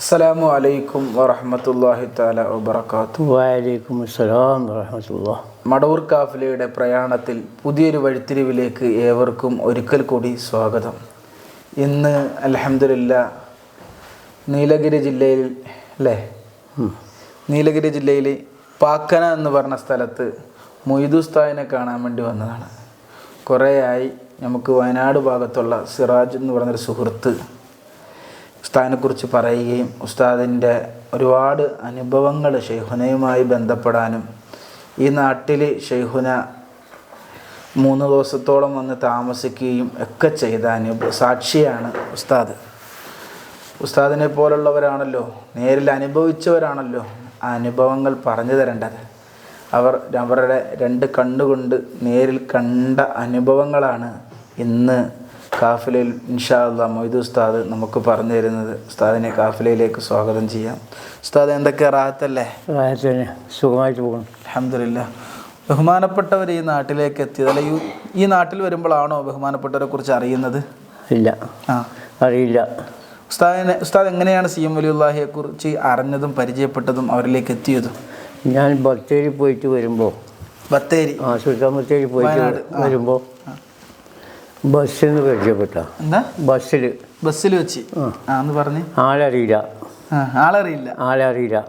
അസ്സലാമു അലൈക്കും വറഹമത്തല്ലാഹി താല വബർക്കാത്തു വലൈക്കും അസ്സലാം വറഹമത്തുള്ള. മടവൂർ കാഫിലയുടെ പ്രയാണത്തിൽ പുതിയൊരു വഴിത്തിരിവിലേക്ക് ഏവർക്കും ഒരിക്കൽ കൂടി സ്വാഗതം. ഇന്ന് അലഹമില്ല നീലഗിരി ജില്ലയിൽ അല്ലേ? നീലഗിരി ജില്ലയിൽ പാക്കന എന്ന് പറഞ്ഞ സ്ഥലത്ത് മൊയ്തുസ്താദിനെ കാണാൻ വേണ്ടി വന്നതാണ്. കുറേയായി നമുക്ക് വയനാട് ഭാഗത്തുള്ള സിറാജ് എന്ന് പറഞ്ഞൊരു സുഹൃത്ത് ഉസ്താദിനെക്കുറിച്ച് പറയുകയും ഉസ്താദിന്റെ ഒരുപാട് അനുഭവങ്ങൾ ഷെയ്ഹുനയുമായി ബന്ധപ്പെടാനും ഈ നാട്ടിൽ ഷെയ്ഹുന മൂന്ന് ദിവസത്തോളം വന്ന് താമസിക്കുകയും ഒക്കെ ചെയ്ത അനുഭവ സാക്ഷിയാണ് ഉസ്താദ്. ഉസ്താദിനെ പോലുള്ളവരാണല്ലോ നേരിൽ അനുഭവിച്ചവരാണല്ലോ ആ അനുഭവങ്ങൾ പറഞ്ഞു തരേണ്ടത്. അവർ അവരുടെ രണ്ട് കണ്ണുകൊണ്ട് നേരിൽ കണ്ട അനുഭവങ്ങളാണ് ഇന്ന് കാഫിലയിൽ ഇൻഷാ അല്ല മൊയ്തു ഉസ്താദ് നമുക്ക് പറഞ്ഞു തരുന്നത്. ഉസ്താദിനെ കാഫിലയിലേക്ക് സ്വാഗതം ചെയ്യാം. ഉസ്താദ് എന്തൊക്കെ റാഹത്തല്ലേ? സുഖമായിട്ട് പോകണം അലഹമില്ല ബഹുമാനപ്പെട്ടവർ ഈ നാട്ടിലേക്ക് എത്തിയത് അല്ലെ ഈ- നാട്ടിൽ വരുമ്പോഴാണോ ബഹുമാനപ്പെട്ടവരെ കുറിച്ച് അറിയുന്നത്? ഇല്ല. ആ. അറിയില്ല. ഉസ്താദിനെ ഉസ്താദ് എങ്ങനെയാണ് സി എം വലിയുല്ലാഹിയെ കുറിച്ച് അറിഞ്ഞതും പരിചയപ്പെട്ടതും അവരിലേക്ക് എത്തിയതും? ഞാൻ ബത്തേരി പോയിട്ട് വരുമ്പോൾ ബത്തേരി. ആ സുൽത്താൻ ബത്തേരി പോയിട്ട്. വരുമ്പോൾ ബസ്സിൽ നിന്ന് പരിചയപ്പെട്ട. എന്താ? ബസ്സിൽ ബസ്സിൽ വെച്ച്. ആ. എന്ന് പറഞ്ഞ്. ആളറിയില്ല. ആളറിയില്ല. ആളറിയില്ല.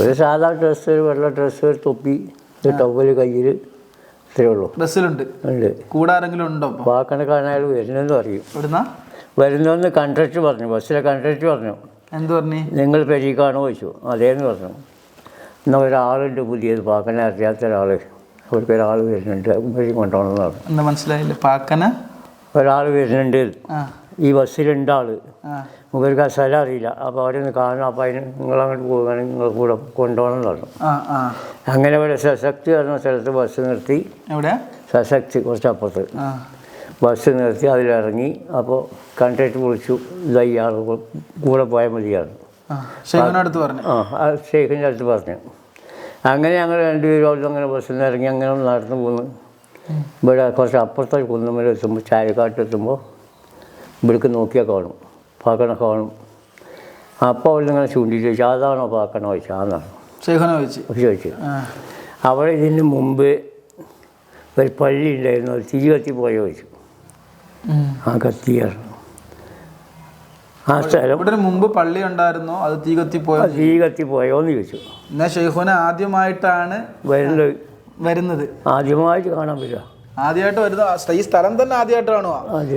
ഒരു സാധാ ഡ്രസ്സ് ഒരു വെള്ള ഡ്രസ്സ് ഒരു തൊപ്പി ഒരു ടവൽ കയ്യിൽ ഇത്രയേ ഉള്ളൂ. ബസ്സിലുണ്ട്. ഉണ്ട്. കൂടാരെങ്കിലും ഉണ്ടോ അയാൾ വരുന്നെന്ന് പറയും. ഇവിടുന്ന വരുന്നെന്ന് കൺട്രക്ട് പറഞ്ഞു. ബസ്സിലെ കൺട്രക്ട് പറഞ്ഞു. എന്ത് പറഞ്ഞു? നിങ്ങൾ പെരീക്കാണോ ചോദിച്ചു. അതേന്ന് പറഞ്ഞു. എന്നാൽ ഒരാളുണ്ട് പുതിയത് പാക്കനെ അറിയാത്ത ഒരാൾ അവർക്ക് ഒരാൾ വരുന്നുണ്ട്. വഴി കൊണ്ടുപോകണമെന്ന് പറഞ്ഞു. എന്താ മനസ്സിലായില്ല? പാക്കന? ഒരാൾ വരുന്നുണ്ട്. ഈ ബസ്സിലുണ്ട് ആൾ ആ. ഇവർക്ക് ആ സ്ഥലം അറിയില്ല. അപ്പോൾ അവിടെ നിന്ന് കാണണം. അപ്പോൾ അതിന് നിങ്ങളങ്ങോട്ട് പോകുകയാണെങ്കിൽ നിങ്ങൾ കൂടെ കൊണ്ടുപോകണം എന്ന് പറഞ്ഞു അങ്ങനെ ഇവിടെ സശക്തി പറഞ്ഞ സ്ഥലത്ത് ബസ് നിർത്തി. എവിടെ? സശക്തി കുറച്ചപ്പുറത്ത്. ബസ് നിർത്തി അതിലിറങ്ങി. അപ്പോൾ കണ്ടക്ടർ വിളിച്ചു. ഇതായി ആൾ കൂടെ പോയാൽ മതിയാണ് ആ. ഷെയ്ഖിന്റെ അടുത്ത് പറഞ്ഞു. അങ്ങനെ ഞങ്ങൾ രണ്ടുപേരും അവിടെ അങ്ങനെ ബസ്സിൽ നിന്ന് ഇറങ്ങി അങ്ങനെ നടന്നു പോന്നു. ഇവിടെ കുറച്ച് അപ്പുറത്തെ കുന്നുമല എത്തുമ്പോൾ ചാരക്കാട്ട് എത്തുമ്പോൾ ഇവിടേക്ക് നോക്കിയാൽ കാണും പാക്കണ കാണും. അപ്പോൾ അവിടെ ഇങ്ങനെ ചൂണ്ടിയിട്ട് ചോദിച്ചു അതാണോ പാക്കണ? ചോദിച്ചാൽ അതാണ്. ചോദിച്ചു. അവിടെ ഇതിന് മുമ്പ് ഒരു പള്ളി ഉണ്ടായിരുന്നു അത് തീ കത്തി പോയ ചോദിച്ചു. ആ കത്തിയാണ് ആ സ്ഥലം. ഇവിടെ മുമ്പ് പള്ളി ഉണ്ടായിരുന്നോ? അത് തീ കത്തി ആ പോയോ തീ കത്തിപ്പോയോന്ന് ചോദിച്ചു. എന്നാ ഷെയ്ഖുന ആദ്യമായിട്ടാണ് വരുന്നത്. വരുന്നത്. ആദ്യമായിട്ട് കാണാൻ പറ്റുക ആദ്യമായിട്ട് വരുന്ന ഈ സ്ഥലം തന്നെ ആദ്യമായിട്ടാണോ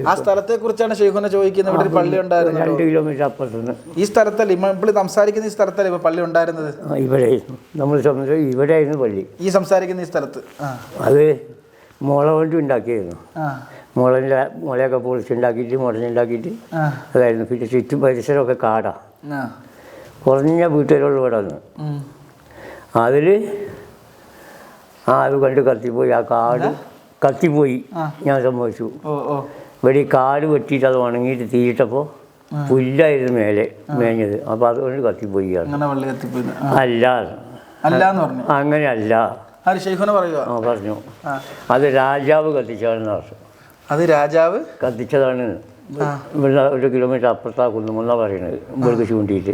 ആ സ്ഥലത്തെ കുറിച്ചാണ് ഷെയ്ഖുന ചോദിക്കുന്നത്. ഇവിടെ ഒരു പള്ളി ഉണ്ടായിരുന്നു രണ്ട് കിലോമീറ്റർ അപ്പുറത്തുനിന്ന്. ഈ സ്ഥലത്തല്ല? ഇപ്പോൾ സംസാരിക്കുന്ന ഈ സ്ഥലത്തല്ല ഇപ്പൊ പള്ളി ഉണ്ടായിരുന്നത്? ഇവിടെ. നമ്മൾ സംബന്ധിച്ച് ഇവിടെയായിരുന്നു പള്ളി. ഈ സംസാരിക്കുന്ന ഈ സ്ഥലത്ത്. അത് മുള ഉണ്ടാക്കിയായിരുന്നു. ആ. മുളന്റെ മുളയൊക്കെ പൊളിച്ചുണ്ടാക്കിയിട്ട് മുളഞ്ഞുണ്ടാക്കിയിട്ട് ആ. അതായിരുന്നു. പിന്നെ ചുറ്റും പരിസരമൊക്കെ കാടാണ് ആ. കുറഞ്ഞ വീട്ടുകാരുള്ള ഇവിടെ വന്ന്. അതിൽ ആ അത് കണ്ട് കത്തിപ്പോയി. ആ കാട് കത്തിപ്പോയി. ഞാൻ സംഭവിച്ചു ഇവിടെ ഈ കാട് വെട്ടിയിട്ട് അത് ഉണങ്ങിയിട്ട് തീയിട്ടപ്പോൾ പുല്ലായിരുന്നു മേലെ മേഞ്ഞത്. അപ്പോൾ അതുകൊണ്ട് കത്തിപ്പോയി അല്ല. അങ്ങനെയല്ല. പറഞ്ഞു. അത് രാജാവ് കത്തിച്ചാണെന്ന് പറഞ്ഞു. അത് രാജാവ്? കത്തിച്ചതാണ്. ഇവിടെ ഒരു കിലോമീറ്റർ അപ്പുറത്താ കുന്നുമെന്നാ പറയുന്നത്. ഇവിടേക്ക് ചൂണ്ടിയിട്ട്.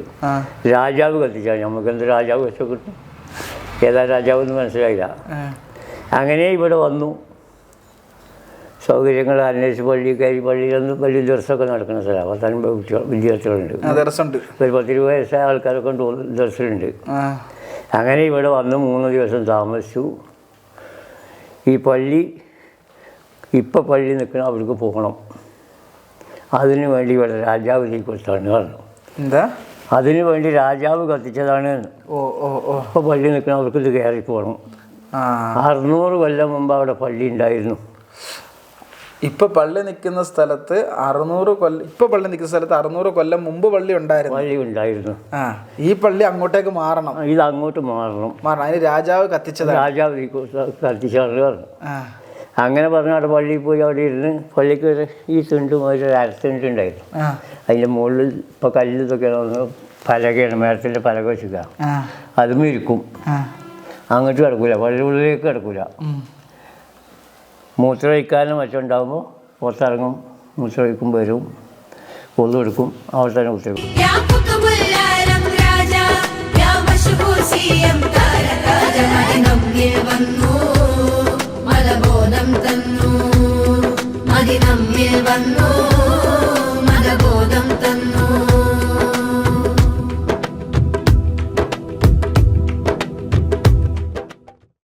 രാജാവ് കത്തിച്ചാൽ നമുക്ക് എന്ത് രാജാവ് വെച്ച കിട്ടും ഏതാ രാജാവ് എന്ന് മനസ്സിലായില്ല അങ്ങനെ ഇവിടെ വന്നു. സൗകര്യങ്ങൾ അന്വേഷിച്ച് പള്ളി കയറി പള്ളിയിലൊന്ന് വലിയ ദിവസമൊക്കെ നടക്കുന്ന സ്ഥലമാണ് കുട്ടികൾ വിദ്യാർത്ഥികളുണ്ട്. ഒരു പത്തിരുപത് വയസ്സായ ആൾക്കാരൊക്കെ ഉണ്ട് ദിവസമുണ്ട് അങ്ങനെ ഇവിടെ വന്ന് മൂന്ന് ദിവസം താമസിച്ചു. ഈ പള്ളി ഇപ്പം പള്ളി നിൽക്കണം അവർക്ക് പോകണം. അതിനു വേണ്ടി ഇവിടെ രാജാവ് തീ കൊടുത്താണ് പറഞ്ഞു. എന്താ? അതിനു വേണ്ടി രാജാവ് കത്തിച്ചതാണ് ഓ ഓ ഓ. ഇപ്പോൾ പള്ളി നിൽക്കണം അവർക്ക് ഇത് കയറി പോകണം. ആ. അറുന്നൂറ് കൊല്ലം മുമ്പ് അവിടെ പള്ളി ഉണ്ടായിരുന്നു. ഇപ്പൊ പള്ളി നിൽക്കുന്ന സ്ഥലത്ത് അറുന്നൂറ് കൊല്ലം ഇപ്പൊ പള്ളി നിൽക്കുന്ന സ്ഥലത്ത് അറുന്നൂറ് കൊല്ലം മുമ്പ് പള്ളി ഉണ്ടായിരുന്നു. പള്ളി ഉണ്ടായിരുന്നു. ആ ഈ പള്ളി അങ്ങോട്ടേക്ക് മാറണം. ഇത് അങ്ങോട്ട് മാറണം. മാറണം. അതിന് രാജാവ് കത്തിച്ചത് രാജാവ് കത്തിച്ചു കത്തിച്ചാണ് പറഞ്ഞു. ആ. അങ്ങനെ പറഞ്ഞു അവിടെ പള്ളിയിൽ പോയി അവിടെ ഇരുന്ന് പള്ളിക്ക് ഒരു ഈ തുണ്ടും ഒരു അരത്തുണ്ടുണ്ടായിരുന്നു അതിന്റെ മുകളിൽ ഇപ്പം കല്ല് ഇതൊക്കെ പലകയാണ് മരത്തിന്റെ പലക വെച്ചുക അതും ഇരിക്കും. അങ്ങോട്ട് കിടക്കൂല പള്ളി ഉള്ളിലേക്ക് കിടക്കില്ല മൂത്രമൊഴിക്കാനും മറ്റുണ്ടാകുമ്പോൾ പുറത്തിറങ്ങും മൂത്രമൊഴിക്കും വരും കൊള്ളു എടുക്കും അവിടെ തന്നെ കുത്തിവെക്കും. മതി നമ്മിൽ വന്നു.